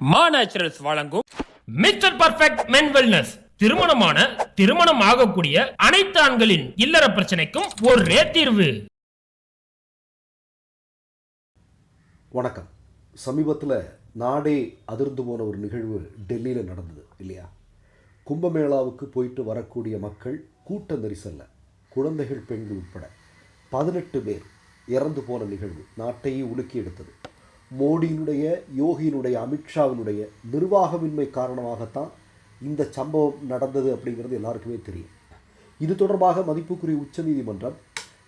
மா நேச்சுரல்ஸ் வழங்கும் mister perfect மென் wellness திருமணமான திருமணம் ஆகக்கூடிய அனைத்து ஆண்களின் இல்லற பிரச்சனைக்கும் ஒரே தீர்வு. வணக்கம். சமீபத்தில் நாடே அதிர்ந்து போன ஒரு நிகழ்வு டெல்லியில் நடந்தது இல்லையா? கும்பமேளாவுக்கு போயிட்டு வரக்கூடிய மக்கள் கூட்ட நெரிசல்ல குழந்தைகள் பெண்கள் உட்பட பதினெட்டு பேர் இறந்து போன நிகழ்வு நாட்டையே உலுக்கி எடுத்தது. மோடியினுடைய யோகியினுடைய அமித்ஷாவினுடைய நிர்வாகமின்மை காரணமாகத்தான் இந்த சம்பவம் நடந்தது அப்படிங்கிறது எல்லாருக்குமே தெரியும். இது தொடர்பாக மதிப்புக்குரிய உச்சநீதிமன்றம்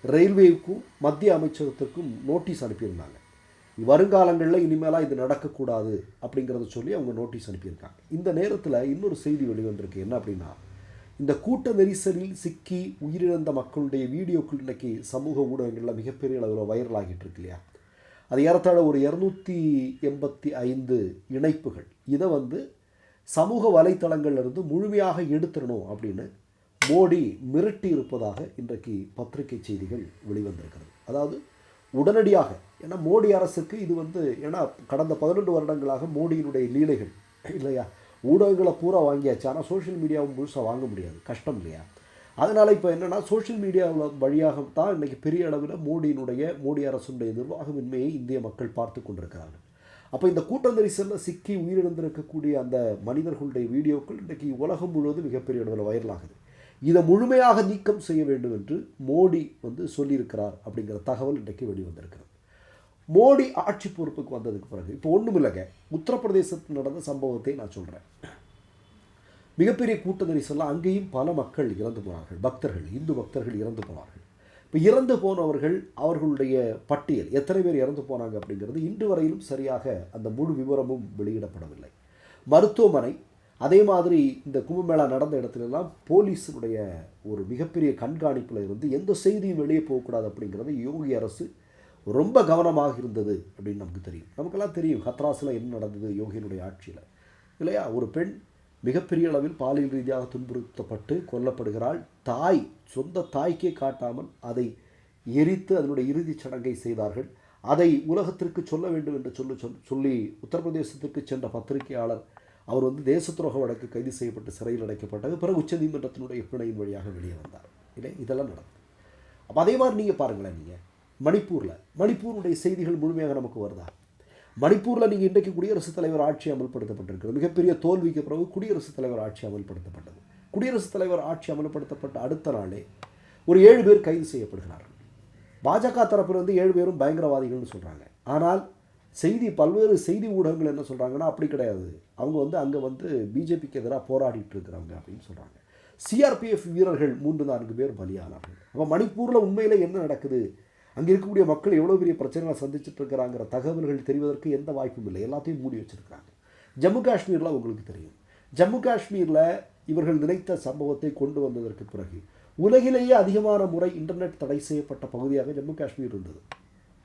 ரயில்வேவுக்கும் மத்திய அமைச்சகத்திற்கும் நோட்டீஸ் அனுப்பியிருந்தாங்க. வருங்காலங்களில் இனிமேலாக இது நடக்கக்கூடாது அப்படிங்கிறத சொல்லி அவங்க நோட்டீஸ் அனுப்பியிருக்காங்க. இந்த நேரத்தில் இன்னொரு செய்தி வெளிவந்திருக்கு. என்ன அப்படின்னா இந்த கூட்ட நெரிசலில் சிக்கி உயிரிழந்த மக்களுடைய வீடியோக்கள் இன்றைக்கி சமூக ஊடகங்களில் மிகப்பெரிய அளவில் வைரல் ஆகிட்டு இருக்கு இல்லையா? அது ஏறத்தாழ ஒரு இரநூத்தி எண்பத்தி ஐந்து இணைப்புகள். இதை வந்து சமூக வலைத்தளங்கள்லேருந்து முழுமையாக எடுத்துடணும் அப்படின்னு மோடி மிரட்டி இருப்பதாக இன்றைக்கு பத்திரிகை செய்திகள் வெளிவந்திருக்கிறது. அதாவது உடனடியாக ஏன்னா மோடி அரசுக்கு இது வந்து ஏன்னா கடந்த பதினெண்டு வருடங்களாக மோடியினுடைய லீலைகள் இல்லையா ஊடகங்களை பூரா வாங்கியாச்சு. ஆனால் சோஷியல் மீடியாவும் முழுசாக வாங்க முடியாது. கஷ்டம் இல்லையா? அதனால் இப்போ என்னென்னா சோஷியல் மீடியாவில் வழியாகத்தான் இன்றைக்கி பெரிய அளவில் மோடியினுடைய மோடி அரசுடைய நிர்வாகமின்மையை இந்திய மக்கள் பார்த்து கொண்டிருக்கிறார்கள் அப்போ இந்த கூட்ட நெரிசலில் சிக்கி உயிரிழந்திருக்கக்கூடிய அந்த மனிதர்களுடைய வீடியோக்கள் இன்றைக்கு உலகம் முழுவதும் மிகப்பெரிய அளவில் வைரலாகுது இதை முழுமையாக நீக்கம் செய்ய வேண்டும் என்று மோடி வந்து சொல்லியிருக்கிறார் அப்படிங்கிற தகவல் இன்றைக்கு வெளிவந்திருக்கிறது. மோடி ஆட்சி பொறுப்புக்கு வந்ததுக்கு பிறகு இப்போ ஒன்றும் இல்லைங்க உத்தரப்பிரதேசத்தில் நடந்த சம்பவத்தை நான் சொல்கிறேன் மிகப்பெரிய கூட்ட நெரிசலில் அங்கேயும் பல மக்கள் இறந்து போனார்கள். பக்தர்கள் இந்து பக்தர்கள் இறந்து போனார்கள். இப்போ இறந்து போனவர்கள் அவர்களுடைய பட்டியல் எத்தனை பேர் இறந்து போனாங்க அப்படிங்கிறது இன்று வரையிலும் சரியாக அந்த முழு விவரமும் வெளியிடப்படவில்லை. மருத்துவமனை அதே மாதிரி இந்த கும்பமேளா நடந்த இடத்துலலாம் போலீஸினுடைய ஒரு மிகப்பெரிய கண்காணிப்பில் இருந்து எந்த செய்தியும் வெளியே போகக்கூடாது அப்படிங்கிறது யோகி அரசு ரொம்ப கவனமாக இருந்தது அப்படின்னு நமக்கு தெரியும். நமக்கெல்லாம் தெரியும் ஹத்ராஸில் என்ன நடந்தது யோகியினுடைய ஆட்சியில். இல்லையா? ஒரு பெண் மிகப்பெரிய அளவில் பாலியல் ரீதியாக துன்புறுத்தப்பட்டு கொல்லப்படுகிறாள். தாய் சொந்த தாய்க்கே காட்டாமல் அதை எரித்து அதனுடைய இறுதிச் சடங்கை செய்தார்கள். அதை உலகத்திற்கு சொல்ல வேண்டும் என்று சொல்லி சொல் சொல்லி உத்தரப்பிரதேசத்திற்கு சென்ற பத்திரிகையாளர் அவர் வந்து தேச துரோக வழக்கு கைது செய்யப்பட்டு சிறையில் அடைக்கப்பட்டது. பிறகு உச்சநீதிமன்றத்தினுடைய பிணையின் வழியாக வெளியே வந்தார். இல்லை இதெல்லாம் நடந்தது. அப்போ அதே மாதிரி நீங்கள் பாருங்களேன் நீங்கள் மணிப்பூரில் மணிப்பூருடைய செய்திகள் முழுமையாக நமக்கு வருதா? மணிப்பூரில் நீங்கள் இன்றைக்கு குடியரசுத் தலைவர் ஆட்சி அமல்படுத்தப்பட்டிருக்கிறது. மிகப்பெரிய தோல்விக்கு பிறகு குடியரசுத் தலைவர் ஆட்சி அமல்படுத்தப்பட்டது. குடியரசுத் தலைவர் ஆட்சி அமல்படுத்தப்பட்ட அடுத்த நாளே ஒரு ஏழு பேர் கைது செய்யப்படுகிறார்கள். பாஜக தரப்பில் வந்து ஏழு பேரும் பயங்கரவாதிகள்னு சொல்கிறாங்க ஆனால் செய்தி பல்வேறு செய்தி ஊடகங்கள் என்ன சொல்கிறாங்கன்னா அப்படி கிடையாது. அவங்க வந்து அங்கே வந்து பிஜேபிக்கு எதிராக போராடிட்டு இருக்கிறாங்க அப்படின்னு சொல்கிறாங்க சிஆர்பிஎஃப் வீரர்கள் மூன்று நான்கு பேர் பலியானார்கள். அப்போ மணிப்பூரில் உண்மையில் என்ன நடக்குது? அங்கே இருக்கக்கூடிய மக்கள் எவ்வளோ பெரிய பிரச்சனைகளை சந்திச்சுட்டு இருக்கிறாங்கிற தகவல்கள் தெரிவதற்கு எந்த வாய்ப்பும் இல்லை. எல்லாத்தையும் மூடி வச்சுருக்காங்க. ஜம்மு காஷ்மீரில் உங்களுக்கு தெரியும். ஜம்மு காஷ்மீரில் இவர்கள் நினைத்த சம்பவத்தை கொண்டு வந்ததற்கு பிறகு உலகிலேயே அதிகமான முறை இன்டர்நெட் தடை செய்யப்பட்ட பகுதியாக ஜம்மு காஷ்மீர் இருந்தது.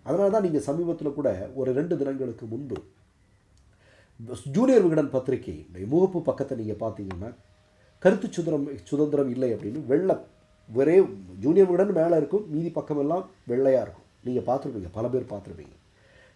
அதனால தான் நீங்கள் சமீபத்தில் கூட ஒரு ரெண்டு தினங்களுக்கு முன்பு ஜூனியர் விகடன் பத்திரிகையினுடைய முகப்பு பக்கத்தை நீங்கள் பார்த்தீங்கன்னா கருத்து சுதந்திரம் சுதந்திரம் இல்லை அப்படின்னு வெள்ள ஒரே ஜூனியர் விகடன் மேலே இருக்கும் மீதி பக்கமெல்லாம் வெள்ளையாக இருக்கும். நீங்கள் பார்த்துருப்பீங்க பல பேர் பார்த்துருப்பீங்க.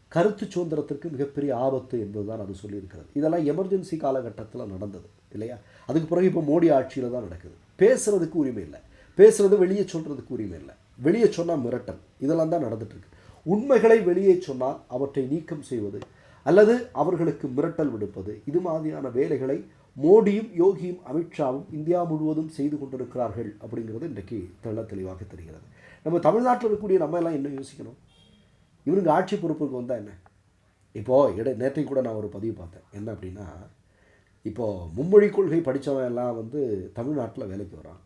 கருத்து சுதந்திரத்திற்கு மிகப்பெரிய ஆபத்து என்பதுதான் அது சொல்லியிருக்கிறது. இதெல்லாம் எமர்ஜென்சி காலகட்டத்தில் நடந்தது இல்லையா? அதுக்கு பிறகு இப்போ மோடி ஆட்சியில் தான் நடக்குது. பேசுறதுக்கு உரிமை இல்லை. பேசுறது வெளியே சொல்கிறதுக்கு உரிமை இல்லை. வெளியே சொன்னால் மிரட்டல். இதெல்லாம் தான் நடந்துட்டுருக்கு. உண்மைகளை வெளியே சொன்னால் அவற்றை நீக்கம் செய்வது அல்லது அவர்களுக்கு மிரட்டல் விடுப்பது இது மாதிரியான வேலைகளை மோடியும் யோகியும் அமித்ஷாவும் இந்தியா முழுவதும் செய்து கொண்டிருக்கிறார்கள் அப்படிங்கிறது இன்றைக்கு தெள்ள தெளிவாக தெரிகிறது. நம்ம தமிழ்நாட்டில் இருக்கக்கூடிய நம்ம எல்லாம் என்ன யோசிக்கணும்? இவருங்க ஆட்சி பொறுப்புக்கு வந்தால் என்ன? இப்போது இட நேற்றையும் கூட நான் ஒரு பதிவு பார்த்தேன். என்ன அப்படின்னா இப்போது மும்மொழி கொள்கை படித்தவன் எல்லாம் வந்து தமிழ்நாட்டில் வேலைக்கு வரான்.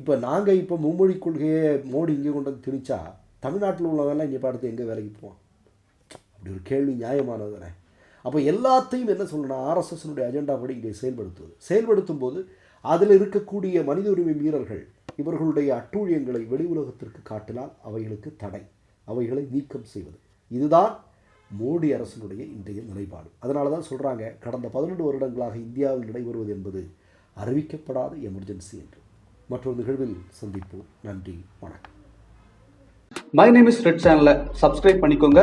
இப்போ நாங்கள் இப்போ மும்மொழி கொள்கையை மோடி இங்கே கொண்டு வந்து திணிச்சா தமிழ்நாட்டில் உள்ளவெல்லாம் இங்கே பார்த்து எங்கே வேலைக்கு போவான்? அப்படி ஒரு கேள்வி நியாயமானது தானே. அப்போ எல்லாத்தையும் என்ன சொல்லணும் ஆர்எஸ்எஸ்னுடைய அஜெண்டாபடி இதை செயல்படுத்துவது. செயல்படுத்தும் போது அதில் இருக்கக்கூடிய மனித உரிமை மீறல்கள் இவர்களுடைய அட்டூழியங்களை வெளி உலகத்திற்கு காட்டினால் அவைகளுக்கு தடை. அவைகளை நீக்கம் செய்வது. இதுதான் மோடி அரசினுடைய இன்றைய நிலைப்பாடு. அதனால தான் சொல்கிறாங்க கடந்த பதினெண்டு வருடங்களாக இந்தியாவில் நடைபெறுவது என்பது அறிவிக்கப்படாத எமர்ஜென்சி என்று. மற்றொரு நிகழ்வில் சந்திப்போம். நன்றி வணக்கம். மை நேம் இஸ் ரெட் சேனலை சப்ஸ்கிரைப் பண்ணிக்கோங்க.